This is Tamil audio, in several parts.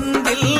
செந்தில்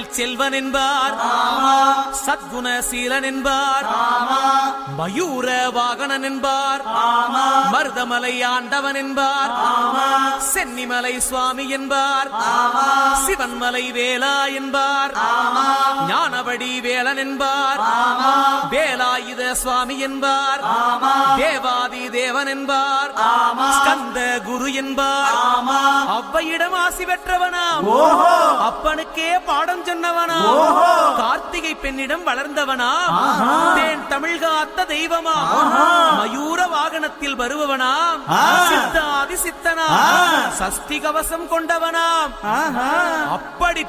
தமிழ் செல்வன் என்பார் சத்குணசீலன் என்பார் மயூர வாகனன் என்பார் மருதமலை ஆண்டவன் என்பார் சென்னிமலை சுவாமி என்பார் சிவன்மலை வேலா என்பார் ஞானவடி வேலன் என்பார் வேலாயுத சுவாமி என்பார் தேவாதி தேவன் என்பார் ஸ்கந்த குரு என்பார் அவ்வையிடம் ஆசி பெற்றவனாம். அப்பனுக்கே பாடம் சொன்னவனா கார்த்திகை பெண்ணிடம் வளர்ந்தவனா தேன் தமிழ் காத்த தெய்வமா மயூர வாகனத்தில் வருபவனாம். சித்தாதி சித்தனா சஷ்டி கவசம் கொண்டவனாம். அப்படி